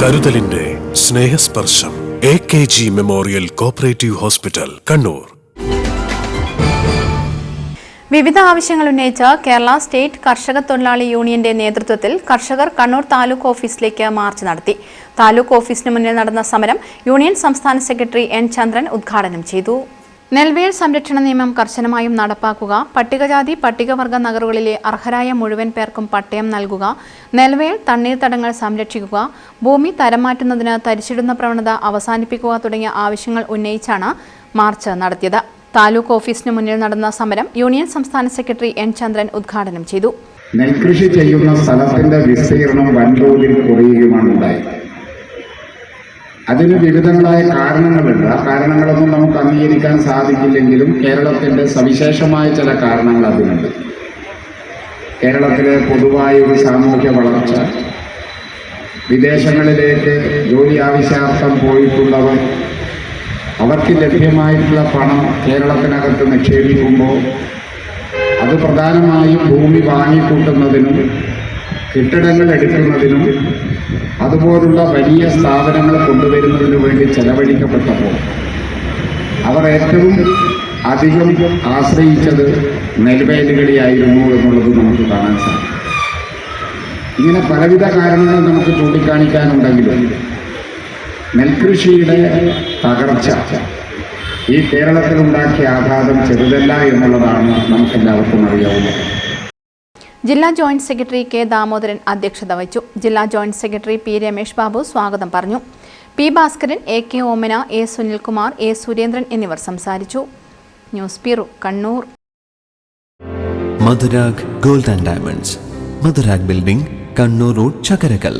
കരുതലിന്റെ Snehasparsham A K G memorial cooperative hospital Kannur. വിവിധ ആവശ്യങ്ങൾ ഉന്നയിച്ച കേരള സ്റ്റേറ്റ് കർഷക തൊഴിലാളി യൂണിയന്റെ നേതൃത്വത്തിൽ കർഷകർ കണ്ണൂർ താലൂക്ക് ഓഫീസിലേക്ക് മാർച്ച് നടത്തി. താലൂക്ക് ഓഫീസിന് മുന്നിൽ നടന്ന സമരം യൂണിയൻ സംസ്ഥാന സെക്രട്ടറി എൻ ചന്ദ്രൻ ഉദ്ഘാടനം ചെയ്തു. നെൽവേൽ സംരക്ഷണ നിയമം കർശനമായും നടപ്പാക്കുക പട്ടികജാതി പട്ടികവർഗ നഗറുകളിലെ അർഹരായ മുഴുവൻ പേർക്കും പട്ടയം നൽകുക നെൽവേൽ തണ്ണീർത്തടങ്ങൾ സംരക്ഷിക്കുക ഭൂമി തരം മാറ്റുന്നതിന് തരിച്ചിടുന്ന പ്രവണത അവസാനിപ്പിക്കുക തുടങ്ങിയ ആവശ്യങ്ങൾ ഉന്നയിച്ചാണ് മാർച്ച് നടത്തിയത്. താലൂക്ക് ഓഫീസിന് മുന്നിൽ നടന്ന സമരം യൂണിയൻ സംസ്ഥാന സെക്രട്ടറി എൻ ചന്ദ്രൻ ഉദ്ഘാടനം ചെയ്തു. നെൽകൃഷി ചെയ്യുന്ന സ്ഥലത്തിന്റെ വിസ്തീർണം വൻതോതിൽ കുറയുകയുമാണ്. അതിന് വിവിധങ്ങളായ കാരണങ്ങളുണ്ട്. ആ കാരണങ്ങളൊന്നും നമുക്ക് അംഗീകരിക്കാൻ സാധിക്കില്ലെങ്കിലും കേരളത്തിന്റെ സവിശേഷമായ ചില കാരണങ്ങൾ അതിനുണ്ട്. കേരളത്തിലെ പൊതുവായ ഒരു സാമൂഹ്യ വളർച്ച വിദേശങ്ങളിലേക്ക് ജോലി ആവശ്യാർത്ഥം പോയിട്ടുള്ളവർ അവർക്ക് ലഭ്യമായിട്ടുള്ള പണം കേരളത്തിനകത്ത് നിക്ഷേപിക്കുമ്പോൾ അത് പ്രധാനമായും ഭൂമി വാങ്ങിക്കൂട്ടുന്നതിനും കെട്ടിടങ്ങൾ എടുക്കുന്നതിനും അതുപോലുള്ള വലിയ സ്ഥാപനങ്ങൾ കൊണ്ടുവരുന്നതിന് വേണ്ടി ചെലവഴിക്കപ്പെട്ടപ്പോൾ അവർ ഏറ്റവും അധികം ആശ്രയിച്ചത് നെൽവേലുകളിയായിരുന്നു എന്നുള്ളത് നമുക്ക് കാണാൻ സാധിക്കും. ഇങ്ങനെ പലവിധ കാരണങ്ങൾ നമുക്ക് ചൂണ്ടിക്കാണിക്കാനുണ്ടെങ്കിലും നെൽകൃഷിയുടെ തകർച്ച ഈ കേരളത്തിലുണ്ടാക്കിയ ആഘാതം ചെറുതല്ല എന്നുള്ളതാണ് നമുക്കെല്ലാവർക്കും അറിയാവുന്നത്. ജില്ലാ ജോയിന്റ് സെക്രട്ടറി കെ ദാമോദരൻ അധ്യക്ഷത വഹിച്ചു. ജില്ലാ joint secretary P Ramesh Babu സ്വാഗതം പറഞ്ഞു. P Bhaskaran A K Omana A Sunilkumar A Surendran എന്നിവർ സംസാരിച്ചു. News bureau Kannur. Madhurag gold and diamonds. Madhurag building Kannur road Chakkarakal.